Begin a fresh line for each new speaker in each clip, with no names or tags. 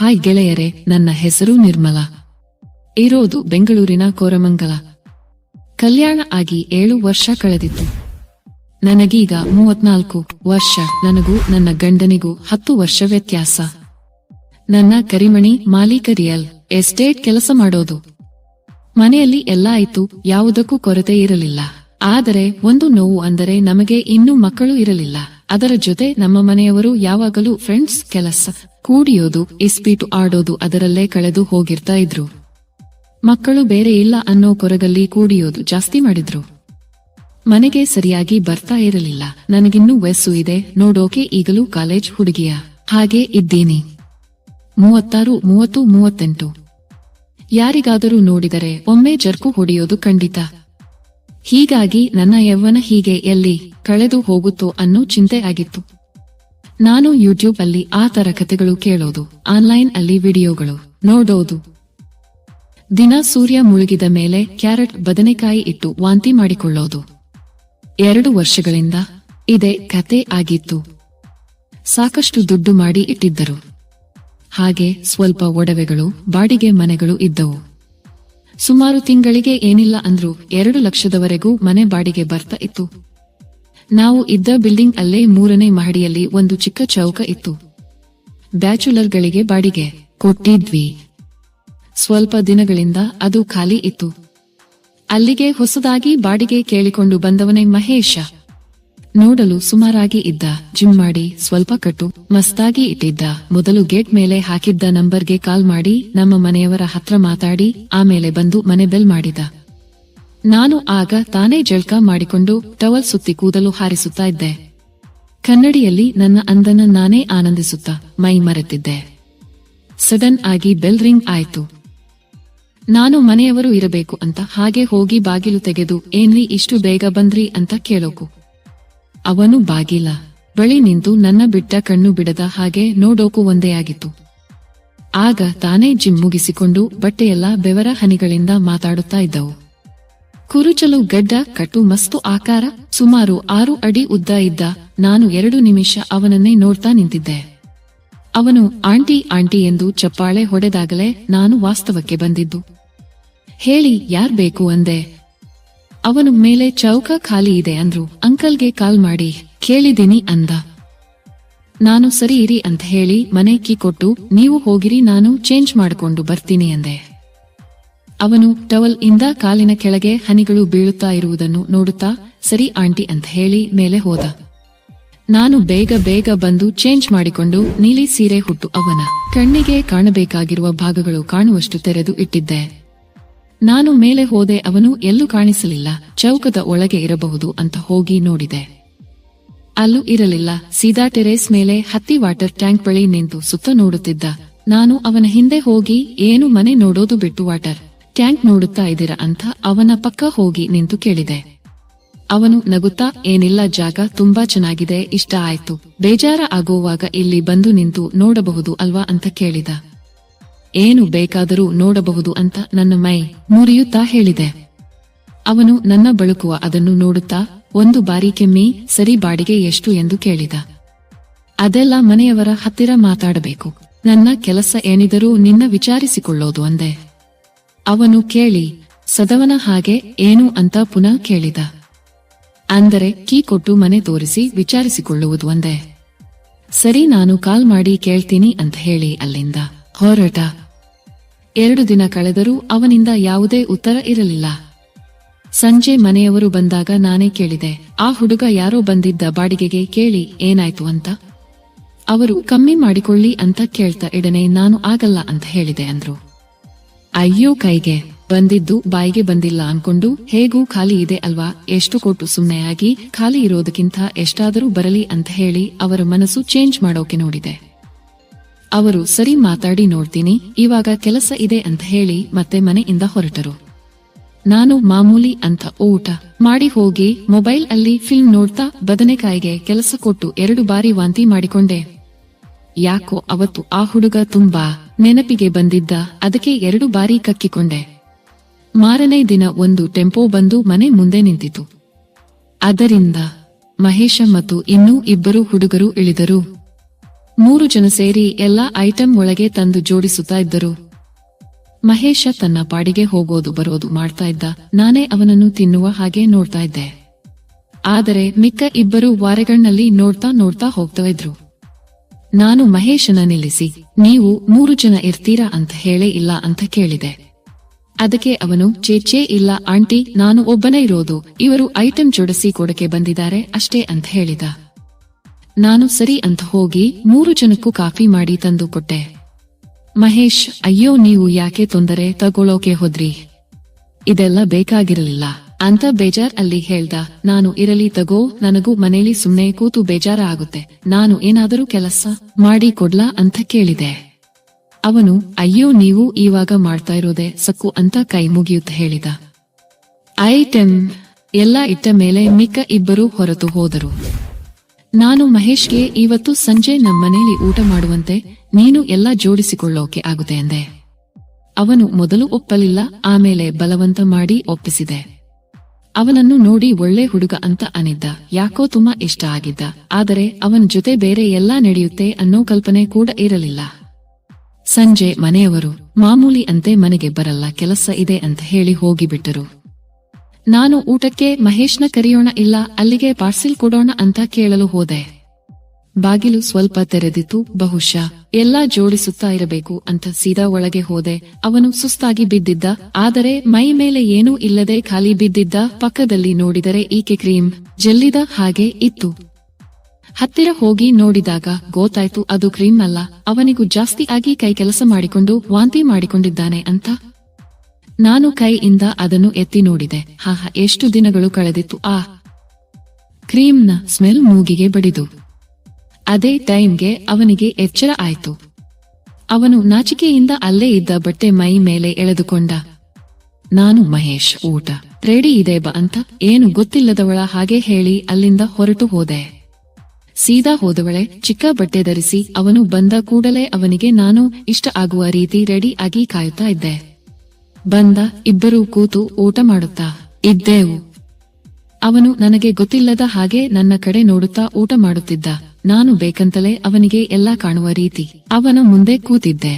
Hi ಗೆಳೆಯರೆ, ನನ್ನ ಹೆಸರು ನಿರ್ಮಲಾ. ಇರೋದು ಬೆಂಗಳೂರಿನ ಕೋರಮಂಗಲ. ಕಲ್ಯಾಣ ಆಗಿ ಏಳು ವರ್ಷ ಕಳೆದಿತ್ತು. ನನಗೀಗ ಮೂವತ್ನಾಲ್ಕು ವರ್ಷ, ನನಗೂ ನನ್ನ ಗಂಡನಿಗೂ ಹತ್ತು ವರ್ಷ ವ್ಯತ್ಯಾಸ. ನನ್ನ ಕರಿಮಣಿ ಮಾಲೀಕ ರಿಯಲ್ ಎಸ್ಟೇಟ್ ಕೆಲಸ ಮಾಡೋದು. ಮನೆಯಲ್ಲಿ ಎಲ್ಲ ಆಯ್ತು, ಯಾವುದಕ್ಕೂ ಕೊರತೆ ಇರಲಿಲ್ಲ. ಆದರೆ ಒಂದು ನೋವು ಅಂದರೆ ನಮಗೆ ಇನ್ನೂ ಮಕ್ಕಳು ಇರಲಿಲ್ಲ. ಅದರ ಜೊತೆ ನಮ್ಮ ಮನೆಯವರು ಯಾವಾಗಲೂ ಫ್ರೆಂಡ್ಸ್ ಕೆಲಸ ಕೂಡಿಯೋದು, ಇಸ್ಪೀಟು ಆಡೋದು, ಅದರಲ್ಲೇ ಕಳೆದು ಹೋಗಿರ್ತಾ ಇದ್ರು. ಮಕ್ಕಳು ಬೇರೆ ಇಲ್ಲ ಅನ್ನೋ ಕೊರಗಲ್ಲಿ ಕೂಡಿಯೋದು ಜಾಸ್ತಿ ಮಾಡಿದ್ರು. ಮನೆಗೆ ಸರಿಯಾಗಿ ಬರ್ತಾ ಇರಲಿಲ್ಲ. ನನಗಿನ್ನೂ ವಯಸ್ಸು ಇದೆ, ನೋಡೋಕೆ ಈಗಲೂ ಕಾಲೇಜ್ ಹುಡುಗಿಯ ಹಾಗೆ ಇದ್ದೀನಿ. ಮೂವತ್ತಾರು, ಮೂವತ್ತು, ಮೂವತ್ತೆಂಟು. ಯಾರಿಗಾದರೂ ನೋಡಿದರೆ ಒಮ್ಮೆ ಜರ್ಕು ಹೊಡೆಯೋದು ಖಂಡಿತ. ಹೀಗಾಗಿ ನನ್ನ ಯೌವನ ಹೀಗೆ ಎಲ್ಲಿ ಕಳೆದು ಹೋಗುತ್ತೋ ಅನ್ನೋ ಚಿಂತೆ ಆಗಿತ್ತು. ನಾನು ಯೂಟ್ಯೂಬ್ ಅಲ್ಲಿ ಆ ತರ ಕಥೆಗಳು ಕೇಳೋದು, ಆನ್ಲೈನ್ ಅಲ್ಲಿ ವಿಡಿಯೋಗಳು ನೋಡೋದು. ದಿನ ಸೂರ್ಯ ಮುಳುಗಿದ ಮೇಲೆ ಕ್ಯಾರೆಟ್ ಬದನೆಕಾಯಿ ಇಟ್ಟು ವಾಂತಿ ಮಾಡಿಕೊಳ್ಳೋದು. ಎರಡು ವರ್ಷಗಳಿಂದ ಇದೇ ಕತೆ ಆಗಿತ್ತು. ಸಾಕಷ್ಟು ದುಡ್ಡು ಮಾಡಿ ಇಟ್ಟಿದ್ದರು. ಹಾಗೆ ಸ್ವಲ್ಪ ಒಡವೆಗಳು, ಬಾಡಿಗೆ ಮನೆಗಳು ಇದ್ದವು. ಸುಮಾರು ತಿಂಗಳಿಗೆ ಏನಿಲ್ಲ ಅಂದ್ರೂ ಎರಡು ಲಕ್ಷದವರೆಗೂ ಮನೆ ಬಾಡಿಗೆ ಬರ್ತಾ ಇತ್ತು. ನಾವು ಇದ್ದ ಬಿಲ್ಡಿಂಗ್ ಅಲ್ಲೇ ಮೂರನೇ ಮಹಡಿಯಲ್ಲಿ ಒಂದು ಚಿಕ್ಕ ಚೌಕ ಇತ್ತು. ಬ್ಯಾಚುಲರ್ಗಳಿಗೆ ಬಾಡಿಗೆ ಕೊಟ್ಟಿದ್ವಿ. ಸ್ವಲ್ಪ ದಿನಗಳಿಂದ ಅದು ಖಾಲಿ ಇತ್ತು. ಅಲ್ಲಿಗೆ ಹೊಸದಾಗಿ ಬಾಡಿಗೆ ಕೇಳಿಕೊಂಡು ಬಂದವನೇ ಮಹೇಶ. ನೋಡಲು ಸುಮಾರಾಗಿ ಇದ್ದ, ಜಿಮ್ ಮಾಡಿ ಸ್ವಲ್ಪ ಕಟ್ಟು, ಮಸ್ತಾಗಿ ಇಟ್ಟಿದ್ದ, ಮೊದಲು ಗೇಟ್ ಮೇಲೆ ಹಾಕಿದ್ದ ನಂಬರ್ಗೆ ಕಾಲ್ ಮಾಡಿ ನಮ್ಮ ಮನೆಯವರ ಹತ್ರ ಮಾತಾಡಿ, ಆಮೇಲೆ ಬಂದು ಮನೆ ಬೆಲ್ ಮಾಡಿದ. ನಾನು ಆಗ ತಾನೇ ಜಳ್ಕ ಮಾಡಿಕೊಂಡು ಟವಲ್ ಸುತ್ತಿ ಕೂದಲು ಹಾರಿಸುತ್ತಾ ಇದ್ದೆ. ಕನ್ನಡಿಯಲ್ಲಿ ನನ್ನ ಅಂದನ ನಾನೇ ಆನಂದಿಸುತ್ತಾ ಮೈ ಮರೆತಿದ್ದೆ. ಸಡನ್ ಆಗಿ ಬೆಲ್ ರಿಂಗ್ ಆಯಿತು. ನಾನು ಮನೆಯವರು ಇರಬೇಕು ಅಂತ ಹಾಗೆ ಹೋಗಿ ಬಾಗಿಲು ತೆಗೆದು, ಏನ್ರಿ, ಇಷ್ಟು ಬೇಗ ಬಂದ್ರಿ? ಅಂತ ಕೇಳೋಕು. ಅವನು ಬಾಗಿಲ ಬಳಿ ನಿಂತು ನನ್ನ ಬಿಟ್ಟ ಕಣ್ಣು ಬಿಡದ ಹಾಗೆ ನೋಡೋಕು ಒಂದೇ ಆಗಿತ್ತು. ಆಗ ತಾನೇ ಜಿಮ್ ಮುಗಿಸಿಕೊಂಡು ಬಟ್ಟೆಯೆಲ್ಲ ಬೆವರ ಹನಿಗಳಿಂದ ಮಾತಾಡುತ್ತಾ ಇದ್ದವು. ಕುರುಚಲು ಗಡ್ಡ ಕಟ್ಟು ಮಸ್ತು ಆಕಾರ, ಸುಮಾರು ಆರು ಅಡಿ ಉದ್ದ ಇದ್ದ ನಾನು ಎರಡು ನಿಮಿಷ ಅವನನ್ನೇ ನೋಡ್ತಾ ನಿಂತಿದ್ದೆ. ಅವನು, ಆಂಟಿ ಆಂಟಿ ಎಂದು ಚಪ್ಪಾಳೆ ಹೊಡೆದಾಗಲೇ ನಾನು ವಾಸ್ತವಕ್ಕೆ ಬಂದಿದ್ದು. ಹೇಳಿ, ಯಾರ್ ಬೇಕು? ಅಂದೆ. ಅವನು ಮೇಲೆ ಚೌಕ ಖಾಲಿ ಇದೆ ಅಂದ್ರು. ಅಂಕಲ್ಗೆ ಕಾಲ್ ಮಾಡಿ ಕೇಳಿದೀನಿ ಅಂದ. ನಾನು ಸರಿ ಇರಿ ಅಂತ ಹೇಳಿ ಮನೆ ಕೀ ಕೊಟ್ಟು, ನೀವು ಹೋಗಿರಿ, ನಾನು ಚೇಂಜ್ ಮಾಡಿಕೊಂಡು ಬರ್ತೀನಿ ಅಂದೆ. ಅವನು ಟವಲ್ ಇಂದ ಕಾಲಿನ ಕೆಳಗೆ ಹನಿಗಳು ಬೀಳುತ್ತಾ ಇರುವುದನ್ನು ನೋಡುತ್ತಾ, ಸರಿ ಆಂಟಿ ಅಂತ ಹೇಳಿ ಮೇಲೆ ಹೋದ. ನಾನು ಬೇಗ ಬೇಗ ಬಂದು ಚೇಂಜ್ ಮಾಡಿಕೊಂಡು ನೀಲಿ ಸೀರೆ ಹುಟ್ಟು ಅವನ ಕಣ್ಣಿಗೆ ಕಾಣಬೇಕಾಗಿರುವ ಭಾಗಗಳು ಕಾಣುವಷ್ಟು ತೆರೆದು ಇಟ್ಟಿದ್ದೆ. ನಾನು ಮೇಲೆ ಹೋದೆ, ಅವನು ಎಲ್ಲೂ ಕಾಣಿಸಲಿಲ್ಲ, ಚೌಕದ ಒಳಗೆ ಇರಬಹುದು ಅಂತ ಹೋಗಿ ನೋಡಿದೆ. ಅಲ್ಲೂ ಇರಲಿಲ್ಲ, ಸೀದಾ ಟೆರೇಸ್ ಮೇಲೆ ಹತ್ತಿ ವಾಟರ್ ಟ್ಯಾಂಕ್ ಬಳಿ ನಿಂತು ಸುತ್ತ ನೋಡುತ್ತಿದ್ದ. ನಾನು ಅವನ ಹಿಂದೆ ಹೋಗಿ, ಏನು ಮನೆ ನೋಡೋದು ಬಿಟ್ಟು ವಾಟರ್? ಟ್ಯಾಂಕ್ ನೋಡುತ್ತಾ ಇದ್ದೀರಾ ಅಂತ ಅವನ ಪಕ್ಕ ಹೋಗಿ ನಿಂತು ಕೇಳಿದೆ. ಅವನು ನಗುತ್ತಾ, ಏನಿಲ್ಲ, ಜಾಗ ತುಂಬಾ ಚೆನ್ನಾಗಿದೆ, ಇಷ್ಟ ಆಯ್ತು. ಬೇಜಾರ ಆಗೋವಾಗ ಇಲ್ಲಿ ಬಂದು ನಿಂತು ನೋಡಬಹುದು ಅಲ್ವಾ ಅಂತ ಕೇಳಿದ. ಏನು ಬೇಕಾದರೂ ನೋಡಬಹುದು ಅಂತ ನನ್ನ ಮೈ ಮುರಿಯುತ್ತಾ ಹೇಳಿದೆ. ಅವನು ನನ್ನ ಬಳುಕುವ ಅದನ್ನು ನೋಡುತ್ತಾ, ಒಂದು ಬಾರಿ ಕೆಮ್ಮಿ, ಸರಿ ಬಾಡಿಗೆ ಎಷ್ಟು ಎಂದು ಕೇಳಿದ. ಅದೆಲ್ಲ ಮನೆಯವರ ಹತ್ತಿರ ಮಾತಾಡಬೇಕು. ನನ್ನ ಕೆಲಸ ಏನಿದರೂ ನಿನ್ನ ವಿಚಾರಿಸಿಕೊಳ್ಳೋದು ಅಂದೆ. ಅವನು ಕೇಳಿ, ಸದವನ ಹಾಗೆ ಏನು ಅಂತ ಪುನಃ ಕೇಳಿದ. ಅಂದರೆ ಕೀ ಕೊಟ್ಟು ಮನೆ ತೋರಿಸಿ ವಿಚಾರಿಸಿಕೊಳ್ಳುವುದು ಒಂದೇ. ಸರಿ ನಾನು ಕಾಲ್ ಮಾಡಿ ಕೇಳ್ತೀನಿ ಅಂತ ಹೇಳಿ ಅಲ್ಲಿಂದ ಹೊರಟ. ಎರಡು ದಿನ ಕಳೆದರೂ ಅವನಿಂದ ಯಾವುದೇ ಉತ್ತರ ಇರಲಿಲ್ಲ. ಸಂಜೆ ಮನೆಯವರು ಬಂದಾಗ ನಾನೇ ಕೇಳಿದೆ, ಆ ಹುಡುಗ ಯಾರೋ ಬಂದಿದ್ದ ಬಾಡಿಗೆಗೆ ಕೇಳಿ ಏನಾಯ್ತು ಅಂತ. ಅವರು ಕಮ್ಮಿ ಮಾಡಿಕೊಳ್ಳಿ ಅಂತ ಕೇಳ್ತಾ ಇಡನೆ ನಾನು ಆಗಲ್ಲ ಅಂತ ಹೇಳಿದೆ ಅಂದ್ರು. ಅಯ್ಯೋ ಕೈಗೆ. ಬಂದಿದ್ದು ಬಾಯಿಗೆ ಬಂದಿಲ್ಲ ಅನ್ಕೊಂಡು ಹೇಗೂ ಖಾಲಿ ಇದೆ ಅಲ್ವಾ? ಎಷ್ಟು ಕೊಟ್ಟು ಆಗಿ ಖಾಲಿ ಇರೋದಕ್ಕಿಂತ ಎಷ್ಟಾದರೂ ಬರಲಿ ಅಂತ ಹೇಳಿ ಅವರ ಮನಸ್ಸು ಚೇಂಜ್ ಮಾಡೋಕೆ ನೋಡಿದೆ. ಅವರು ಸರಿ ಮಾತಾಡಿ ನೋಡ್ತೀನಿ, ಇವಾಗ ಕೆಲಸ ಇದೆ ಅಂತ ಹೇಳಿ ಮತ್ತೆ ಮನೆಯಿಂದ ಹೊರಟರು. ನಾನು ಮಾಮೂಲಿ ಅಂತ ಊಟ ಮಾಡಿ ಹೋಗಿ ಮೊಬೈಲ್ ಅಲ್ಲಿ ಫಿಲ್ಮ್ ನೋಡ್ತಾ ಬದನೆಕಾಯಿಗೆ ಕೆಲಸ ಕೊಟ್ಟು ಎರಡು ಬಾರಿ ವಾಂತಿ ಮಾಡಿಕೊಂಡೆ. ಯಾಕೋ ಅವತ್ತು ಆ ಹುಡುಗ ತುಂಬಾ ನೆನಪಿಗೆ ಬಂದಿದ್ದ ಅದಕ್ಕೆ ಎರಡು ಬಾರಿ ಕಕ್ಕಿಕೊಂಡೆ. ಮಾರನೇ ದಿನ ಒಂದು ಟೆಂಪೋ ಬಂದು ಮನೆ ಮುಂದೆ ನಿಂತಿತು. ಅದರಿಂದ ಮಹೇಶ ಮತ್ತು ಇನ್ನೂ ಇಬ್ಬರು ಹುಡುಗರು ಇಳಿದರು. ಮೂರು ಜನ ಸೇರಿ ಎಲ್ಲ ಐಟಂ ಒಳಗೆ ತಂದು ಜೋಡಿಸುತ್ತಾ ಇದ್ದರು. ಮಹೇಶ ತನ್ನ ಪಾಡಿಗೆ ಹೋಗೋದು ಬರೋದು ಮಾಡ್ತಾ ಇದ್ದ. ನಾನೇ ಅವನನ್ನು ತಿನ್ನುವ ಹಾಗೆ ನೋಡ್ತಾ ಇದ್ದೆ. ಆದರೆ ಮಿಕ್ಕ ಇಬ್ಬರು ವಾರೆಗಣ್ಣಲ್ಲಿ ನೋಡ್ತಾ ನೋಡ್ತಾ ಹೋಗ್ತಾ ಇದ್ರು. ನಾನು ಮಹೇಶನ ನಿಲ್ಲಿಸಿ, ನೀವು ಮೂರು ಜನ ಇರ್ತೀರಾ ಅಂತ ಹೇಳೇ ಇಲ್ಲ ಅಂತ ಕೇಳಿದೆ. ಅದಕ್ಕೆ ಅವನು ಚೇಚೇ ಇಲ್ಲ, ಆಂಟಿ, ನಾನು ಒಬ್ಬನೇ ಇರೋದು, ಇವರು ಐಟಂ ಜೋಡಿಸಿ ಕೊಡಕ್ಕೆ ಬಂದಿದ್ದಾರೆ ಅಷ್ಟೇ ಅಂತ ಹೇಳಿದ. ನಾನು ಸರಿ ಅಂತ ಹೋಗಿ ಮೂರು ಜನಕ್ಕೂ ಕಾಫಿ ಮಾಡಿ ತಂದು ಕೊಟ್ಟೆ. ಮಹೇಶ್, ಅಯ್ಯೋ, ನೀವು ಯಾಕೆ ತೊಂದರೆ ತಗೊಳ್ಳೋಕೆ ಹೋದ್ರಿ? ಇದೆಲ್ಲ ಬೇಕಾಗಿರಲಿಲ್ಲ. ಅಂತ ಬೇಜಾರ್ ಅಲ್ಲಿ ಹೇಳ್ದ, ನಾನು ಇರಲಿ, ತಗೋ, ನನಗೂ ಮನೇಲಿ ಸುಮ್ನೆ ಕೂತು ಬೇಜಾರ ಆಗುತ್ತೆ. ನಾನು ಏನಾದರೂ ಕೆಲಸ ಮಾಡಿ ಕೊಡ್ಲಾ ಅಂತ ಕೇಳಿದೆ. ಅವನು, ಅಯ್ಯೋ, ನೀವು ಇವಾಗ ಮಾಡ್ತಾ ಇರೋದೆ ಸಕ್ಕು ಅಂತ ಕೈ ಮುಗಿಯುತ್ತ ಹೇಳಿದ. ಐಟೆಮ್ ಎಲ್ಲ ಇಟ್ಟ ಮೇಲೆ ಮಿಕ್ಕ ಇಬ್ಬರು ಹೊರತು ಹೋದರು. ನಾನು ಮಹೇಶ್ಗೆ ಇವತ್ತು ಸಂಜೆ ಮನೆಯಲ್ಲಿ ಊಟ ಮಾಡುವಂತೆ ನೀನು ಎಲ್ಲ ಜೋಡಿಸಿಕೊಳ್ಳೋಕೆ ಆಗುತ್ತೆ ಎಂದೆ ಅವನು ಮೊದಲು ಒಪ್ಪಲಿಲ್ಲ, ಆಮೇಲೆ ಬಲವಂತ ಮಾಡಿ ಒಪ್ಪಿಸಿದೆ. ಅವನನ್ನು ನೋಡಿ ಒಳ್ಳೆ ಹುಡುಗ ಅಂತ ಅನಿದ್ದ. ಯಾಕೋ ತುಂಬಾ ಇಷ್ಟ ಆಗಿದ್ದ. ಆದರೆ ಅವನ ಜೊತೆ ಬೇರೆ ಎಲ್ಲಾ ನಡೆಯುತ್ತೆ ಅನ್ನೋ ಕಲ್ಪನೆ ಕೂಡ ಇರಲಿಲ್ಲ. ಸಂಜೆ ಮನೆಯವರು, ಮಾಮೂಲಿ ಅಂತೆ ಮನೆಗೆ ಬರಲ್ಲ, ಕೆಲಸ ಇದೆ ಅಂತ ಹೇಳಿ ಹೋಗಿಬಿಟ್ಟರು. ನಾನು ಊಟಕ್ಕೆ ಮಹೇಶ್ನ ಕರೆಯೋಣ ಇಲ್ಲ, ಅಲ್ಲಿಗೆ ಪಾರ್ಸಿಲ್ ಕೊಡೋಣ ಅಂತ ಕೇಳಲು ಹೋದೆ. ಬಾಗಿಲು ಸ್ವಲ್ಪ ತೆರೆದಿತ್ತು, ಬಹುಶಃ ಎಲ್ಲಾ ಜೋಡಿಸುತ್ತಾ ಇರಬೇಕು ಅಂತ ಸೀದಾ ಒಳಗೆ ಹೋದೆ. ಅವನು ಸುಸ್ತಾಗಿ ಬಿದ್ದಿದ್ದ. ಆದರೆ ಮೈ ಮೇಲೆ ಏನೂ ಇಲ್ಲದೆ ಖಾಲಿ ಬಿದ್ದಿದ್ದ. ಪಕ್ಕದಲ್ಲಿ ನೋಡಿದರೆ ಈಕೆ ಕ್ರೀಮ್ ಜಲ್ಲಿದ ಹಾಗೆ ಇತ್ತು. ಹತ್ತಿರ ಹೋಗಿ ನೋಡಿದಾಗ ಗೊತ್ತಾಯ್ತು ಅದು ಕ್ರೀಮ್ ಅಲ್ಲ. ಅವನಿಗೂ ಜಾಸ್ತಿ ಆಗಿ ಕೈ ಕೆಲಸ ಮಾಡಿಕೊಂಡು ವಾಂತಿ ಮಾಡಿಕೊಂಡಿದ್ದಾನೆ ಅಂತ. ನಾನು ಕೈಯಿಂದ ಅದನ್ನು ಎತ್ತಿ ನೋಡಿದೆ. ಹಾ ಎಷ್ಟು ದಿನಗಳು ಕಳೆದಿತ್ತು. ಆ ಕ್ರೀಮ್ನ ಸ್ಮೆಲ್ ಮೂಗಿಗೆ ಬಡಿದು. ಅದೇ ಟೈಮ್ಗೆ ಅವನಿಗೆ ಎಚ್ಚರ ಆಯಿತು. ಅವನು ನಾಚಿಕೆಯಿಂದ ಅಲ್ಲೇ ಇದ್ದ ಬಟ್ಟೆ ಮೈ ಮೇಲೆ ಎಳೆದುಕೊಂಡ. ನಾನು ಮಹೇಶ್, ಊಟ. ರೆಡಿ ಇದೆ ಬಾ ಅಂತ ಏನು ಗೊತ್ತಿಲ್ಲದವಳ ಹಾಗೆ ಹೇಳಿ ಅಲ್ಲಿಂದ ಹೊರಟು ಹೋದೆ. ಸೀದಾ ಹೋದವಳೆ, ಚಿಕ್ಕ ಬಟ್ಟೆ ಧರಿಸಿ ಅವನು ಬಂದ ಕೂಡಲೇ ಅವನಿಗೆ ನಾನು ಇಷ್ಟ ಆಗುವ ರೀತಿ ರೆಡಿ ಆಗಿ ಕಾಯುತ್ತಾ ಇದ್ದೆ. ಬಂದ ಇಬ್ಬರೂ ಕೂತು ಊಟ ಮಾಡುತ್ತಾ ಇದ್ದೆವು. ಅವನು ನನಗೆ ಗೊತ್ತಿಲ್ಲದ ಹಾಗೆ ನನ್ನ ಕಡೆ ನೋಡುತ್ತಾ ಊಟ ಮಾಡುತ್ತಿದ್ದ. ನಾನು ಬೇಕಂತಲೇ ಅವನಿಗೆ ಎಲ್ಲಾ ಕಾಣುವ ರೀತಿ ಅವನ ಮುಂದೆ ಕೂತಿದ್ದೆ.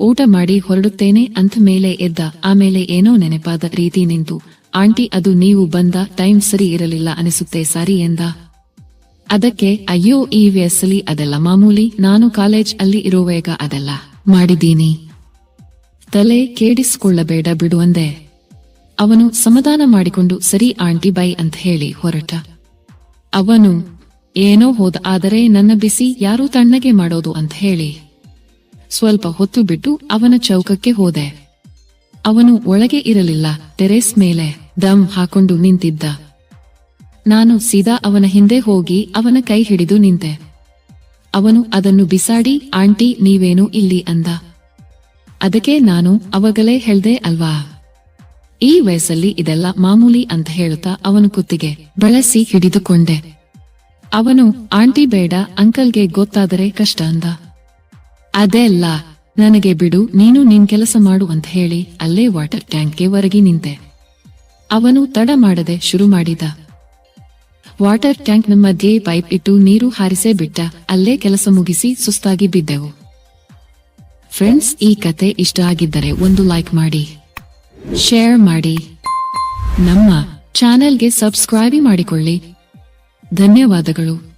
ಊಟ ಮಾಡಿ ಹೊರಡುತ್ತೇನೆ ಅಂತ ಮೇಲೆ ಎದ್ದ ಆಮೇಲೆ ಏನೋ ನೆನಪಾದ ರೀತಿ ನಿಂತು, ಆಂಟಿ, ಅದು ನೀವು ಬಂದ ಟೈಮ್ ಸರಿ ಇರಲಿಲ್ಲ ಅನಿಸುತ್ತೆ, ಸಾರಿ ಎಂದ. ಅದಕ್ಕೆ, ಅಯ್ಯೋ, ಈ ವಯಸ್ಸಲ್ಲಿ ಅದೆಲ್ಲ ಮಾಮೂಲಿ, ನಾನು ಕಾಲೇಜ್ ಅಲ್ಲಿ ಇರುವಾಗ ಅದೆಲ್ಲ ಮಾಡಿದ್ದೀನಿ. ತಲೆ ಕೇಡಿಸಿಕೊಳ್ಳಬೇಡ ಬಿಡುವಂದೆ ಅವನು ಸಮಾಧಾನ ಮಾಡಿಕೊಂಡು, ಸರಿ ಆಂಟಿ, ಬೈ ಅಂತ ಹೇಳಿ ಹೊರಟ. ಅವನು ಏನೋ ಹೋದ, ಆದರೆ ನನ್ನ ಬಿಸಿ ಯಾರು ತಣ್ಣಗೆ ಮಾಡೋದು ಅಂತ ಹೇಳಿ. ಸ್ವಲ್ಪ ಹೊತ್ತು ಬಿಟ್ಟು ಅವನ ಚೌಕಕ್ಕೆ ಹೋದೆ. ಅವನು ಒಳಗೆ ಇರಲಿಲ್ಲ, ಟೆರೆಸ್ ಮೇಲೆ ದಮ್ ಹಾಕೊಂಡು ನಿಂತಿದ್ದ. ನಾನು ಸೀದಾ ಅವನ ಹಿಂದೆ ಹೋಗಿ ಅವನ ಕೈ ಹಿಡಿದು ನಿಂತೆ. ಅವನು ಅದನ್ನು ಬಿಸಾಡಿ, ಆಂಟಿ, ನೀವೇನು ಇಲ್ಲಿ? ಅಂದ. ಅದಕ್ಕೆ ನಾನು, ಅವಾಗಲೇ ಹೇಳ್ದೆ ಅಲ್ವಾ? ಈ ವಯಸ್ಸಲ್ಲಿ ಇದೆಲ್ಲ ಮಾಮೂಲಿ ಅಂತ ಹೇಳುತ್ತಾ ಅವನು ಕುತ್ತಿಗೆ ಬಳಸಿ ಹಿಡಿದುಕೊಂಡೆ. ಅವನು, ಆಂಟಿ ಬೇಡ, ಅಂಕಲ್ಗೆ ಗೊತ್ತಾದರೆ ಕಷ್ಟ ಅಂದ. ಅದೆಲ್ಲ ನನಗೆ ಬಿಡು, ನೀನು ನಿನ್ ಕೆಲಸ ಮಾಡು ಅಂತ ಹೇಳಿ ಅಲ್ಲೇ ವಾಟರ್ ಟ್ಯಾಂಕ್ಗೆ ಹೊರಗಿ ನಿಂತೆ. ಅವನು ತಡ ಮಾಡದೆ ಶುರು ಮಾಡಿದ. ವಾಟರ್ ಟ್ಯಾಂಕ್ನ ಮಧ್ಯೆ ಪೈಪ್ ಇಟ್ಟು ನೀರು ಹಾರಿಸೇ ಬಿಟ್ಟ, ಅಲ್ಲೇ ಕೆಲಸ ಮುಗಿಸಿ ಸುಸ್ತಾಗಿ ಬಿದ್ದೆವು. ಫ್ರೆಂಡ್ಸ್, ಈ ಕತೆ ಇಷ್ಟ ಆಗಿದ್ದರೆ ಒಂದು ಲೈಕ್ ಮಾಡಿ, ಶೇರ್ ಮಾಡಿ. ನಮ್ಮ ಚಾನೆಲ್ಗೆ ಸಬ್ಸ್ಕ್ರೈಬ್ ಮಾಡಿಕೊಳ್ಳಿ. ಧನ್ಯವಾದಗಳು.